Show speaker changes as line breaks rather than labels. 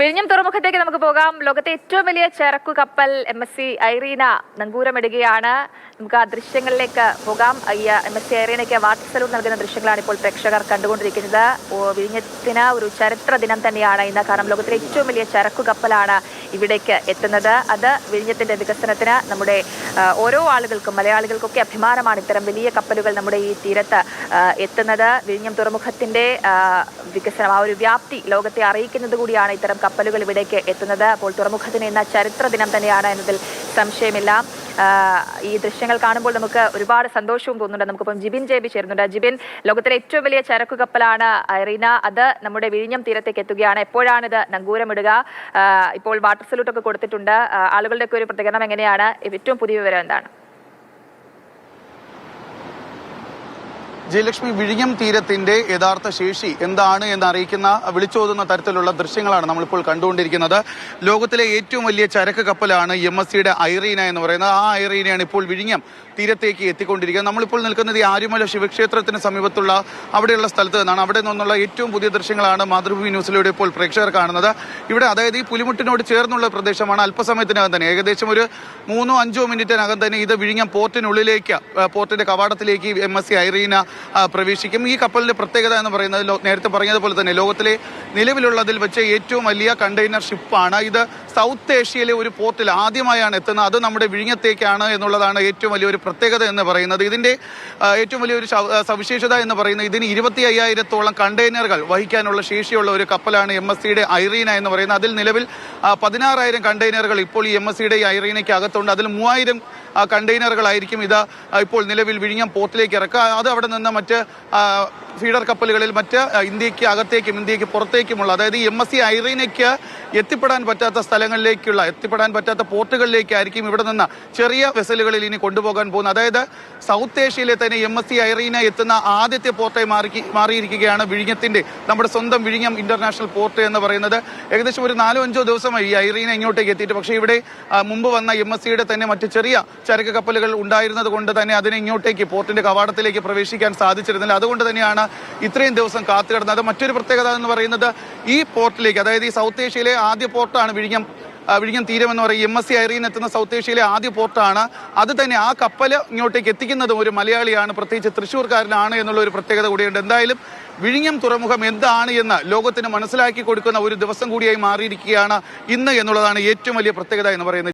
വിഴിഞ്ഞം തുറമുഖത്തേക്ക് നമുക്ക് പോകാം. ലോകത്തെ ഏറ്റവും വലിയ ചരക്കു കപ്പൽ എം എസ് സി ഐറീന നങ്കൂരമിടുകയാണ് നമുക്ക് ആ ദൃശ്യങ്ങളിലേക്ക് പോകാം. ഈ എം എസ് സി ഐറീനയ്ക്ക് വാട്ടർ സലൂട്ട് നൽകുന്ന ദൃശ്യങ്ങളാണ് ഇപ്പോൾ പ്രേക്ഷകർ കണ്ടുകൊണ്ടിരിക്കുന്നത്. വിഴിഞ്ഞത്തിന് ഒരു ചരിത്ര ദിനം തന്നെയാണ് ഇന്ന്. കാരണം ലോകത്തിലെ ഏറ്റവും വലിയ ചരക്കു കപ്പലാണ് ഇവിടേക്ക് എത്തുന്നത്. അത് വിഴിഞ്ഞത്തിന്റെ വികസനത്തിന് നമ്മുടെ ഓരോ ആളുകൾക്കും മലയാളികൾക്കൊക്കെ അഭിമാനമാണ് ഇത്തരം വലിയ കപ്പലുകൾ നമ്മുടെ ഈ തീരത്ത് എത്തുന്നത്. വിഴിഞ്ഞം തുറമുഖത്തിന്റെ വികസനം ആ ഒരു വ്യാപ്തി ലോകത്തെ അറിയിക്കുന്നത് കൂടിയാണ് ഇത്തരം കപ്പലുകൾ ഇവിടേക്ക് എത്തുന്നത്. അപ്പോൾ തുറമുഖത്തിന് എന്ന ചരിത്ര ദിനം തന്നെയാണ് എന്നതിൽ സംശയമില്ല. ഈ ദൃശ്യങ്ങൾ കാണുമ്പോൾ നമുക്ക് ഒരുപാട് സന്തോഷവും തോന്നുന്നുണ്ട്. നമുക്കിപ്പം ജിബിൻ ജേബി ചേരുന്നുണ്ട്. ജിബിൻ ലോകത്തിലെ ഏറ്റവും വലിയ ചരക്കു കപ്പലാണ് അറീന അത് നമ്മുടെ വിഴിഞ്ഞം തീരത്തേക്ക് എത്തുകയാണ്. എപ്പോഴാണിത് നങ്കൂരമിടുക? ഇപ്പോൾ വാട്ടർ സല്യൂട്ട് ഒക്കെ കൊടുത്തിട്ടുണ്ട് ആളുകളുടെയൊക്കെ ഒരു പ്രതികരണം എങ്ങനെയാണ്? ഏറ്റവും പുതിയ വിവരം എന്താണ്?
ജയലക്ഷ്മി വിഴിഞ്ഞം തീരത്തിന്റെ യഥാർത്ഥ ശേഷി എന്താണ് എന്ന് അറിയിക്കുന്ന വിളിച്ചോതുന്ന തരത്തിലുള്ള ദൃശ്യങ്ങളാണ് നമ്മളിപ്പോൾ കണ്ടുകൊണ്ടിരിക്കുന്നത്. ലോകത്തിലെ ഏറ്റവും വലിയ ചരക്ക് കപ്പലാണ് എം എസ് സിയുടെ ഐറീന എന്ന് പറയുന്നത്. ആ ഐറീനയാണ് ഇപ്പോൾ വിഴിഞ്ഞം തീരത്തേക്ക് എത്തിക്കൊണ്ടിരിക്കുന്നത്. നമ്മളിപ്പോൾ നിൽക്കുന്നത് ഈ ആര്യമല ശിവക്ഷേത്രത്തിന് സമീപത്തുള്ള അവിടെയുള്ള സ്ഥലത്ത് നിന്നാണ്. അവിടെ നിന്നുള്ള ഏറ്റവും പുതിയ ദൃശ്യങ്ങളാണ് മാതൃഭൂമി ന്യൂസിലൂടെ ഇപ്പോൾ പ്രേക്ഷകർ കാണുന്നത്. ഇവിടെ അതായത് ഈ പുലിമുട്ടിനോട് ചേർന്നുള്ള പ്രദേശമാണ് അല്പസമയത്തിനകം തന്നെ. ഏകദേശം ഒരു മൂന്നോ അഞ്ചോ മിനിറ്റിനകം തന്നെ ഇത് വിഴിഞ്ഞം പോർട്ടിനുള്ളിലേക്ക് പോർട്ടിന്റെ കവാടത്തിലേക്ക് എം എസ് സി ഐറീന പ്രവേശിക്കും. ഈ കപ്പലിന്റെ പ്രത്യേകത എന്ന് പറയുന്നത് നേരത്തെ പറഞ്ഞതുപോലെ തന്നെ ലോകത്തിലെ നിലവിലുള്ളതിൽ വെച്ച് ഏറ്റവും വലിയ കണ്ടെയ്നർ ഷിപ്പാണ് ഇത് സൗത്ത് ഏഷ്യയിലെ ഒരു പോർട്ടിൽ ആദ്യമായാണ് എത്തുന്നത്. അത് നമ്മുടെ വിഴിഞ്ഞത്തേക്കാണ് എന്നുള്ളതാണ് ഏറ്റവും വലിയൊരു പ്രത്യേകത എന്ന് പറയുന്നത്. ഇതിന്റെ ഏറ്റവും വലിയൊരു സവിശേഷത എന്ന് പറയുന്നത് ഇതിന് ഇരുപത്തി അയ്യായിരത്തോളം കണ്ടെയ്നറുകൾ വഹിക്കാനുള്ള ശേഷിയുള്ള ഒരു കപ്പലാണ് എം എസ് സിയുടെ ഐറീന എന്ന് പറയുന്നത്. അതിൽ നിലവിൽ പതിനാറായിരം കണ്ടെയ്നറുകൾ ഇപ്പോൾ ഈ എം എസ് സിയുടെ ഐറീനയ്ക്ക് അകത്തുണ്ട് അതിൽ മൂവായിരം കണ്ടെയ്നറുകളായിരിക്കും ഇത് ഇപ്പോൾ നിലവിൽ വിഴിഞ്ഞം പോർട്ടിലേക്ക് ഇറക്കുക. അത് അവിടെ നിന്ന് മറ്റ് ഫീഡർ കപ്പലുകളിൽ മറ്റ് ഇന്ത്യയ്ക്ക് അകത്തേക്കും ഇന്ത്യയ്ക്ക് പുറത്തേക്കുമുള്ള അതായത് എം എസ് സി ഐറീനയ്ക്ക് എത്തിപ്പെടാൻ പറ്റാത്ത സ്ഥലങ്ങളിലേക്കുള്ള എത്തിപ്പെടാൻ പറ്റാത്ത പോർട്ടുകളിലേക്കായിരിക്കും ഇവിടെ നിന്ന് ചെറിയ വെസലുകളിൽ ഇനി കൊണ്ടുപോകാൻ പോകുന്നത്. അതായത് സൗത്ത് ഏഷ്യയിലെ തന്നെ എം എസ് സി ഐറീന എത്തുന്ന ആദ്യത്തെ പോർട്ടായി മാറി മാറിയിരിക്കുകയാണ് വിഴിഞ്ഞത്തിന്റെ നമ്മുടെ സ്വന്തം വിഴിഞ്ഞം ഇന്റർനാഷണൽ പോർട്ട് എന്ന് പറയുന്നത്. ഏകദേശം ഒരു നാലോ അഞ്ചോ ദിവസമായി ഈ ഐറീന ഇങ്ങോട്ടേക്ക് എത്തിയിട്ട് പക്ഷേ ഇവിടെ മുമ്പ് വന്ന എം എസ് സിയുടെ തന്നെ മറ്റ് ചെറിയ ചരക്ക് കപ്പലുകൾ ഉണ്ടായിരുന്നത് കൊണ്ട് തന്നെ അതിനെ ഇങ്ങോട്ടേക്ക് പോർട്ടിന്റെ കവാടത്തിലേക്ക് പ്രവേശിക്കാൻ സാധിച്ചിരുന്നില്ല. അതുകൊണ്ട് തന്നെയാണ് ഇത്രയും ദിവസം കാത്തുകിടന്നത് മറ്റൊരു പ്രത്യേകത എന്ന് പറയുന്നത് ഈ പോർട്ടിലേക്ക് അതായത് ഈ സൗത്ത് ഏഷ്യയിലെ ആദ്യ പോർട്ടാണ് വിഴിഞ്ഞം വിഴിഞ്ഞം തീരം എന്ന് പറയും. എം. എസ്. സി. ഐറീൻ എത്തുന്ന സൗത്ത് ഏഷ്യയിലെ ആദ്യ പോർട്ടാണ്. അത് തന്നെ ആ കപ്പൽ ഇങ്ങോട്ടേക്ക് എത്തിക്കുന്നതും ഒരു മലയാളിയാണ്. പ്രത്യേകിച്ച് തൃശ്ശൂർക്കാരനാണ് എന്നുള്ള ഒരു പ്രത്യേകത കൂടിയുണ്ട്. എന്തായാലും വിഴിഞ്ഞം തുറമുഖം എന്താണ് എന്ന് ലോകത്തിന് മനസ്സിലാക്കി കൊടുക്കുന്ന ഒരു ദിവസം കൂടിയായി മാറിയിരിക്കുകയാണ് ഇന്ന് എന്നുള്ളതാണ് ഏറ്റവും വലിയ പ്രത്യേകത എന്ന് പറയുന്നത്.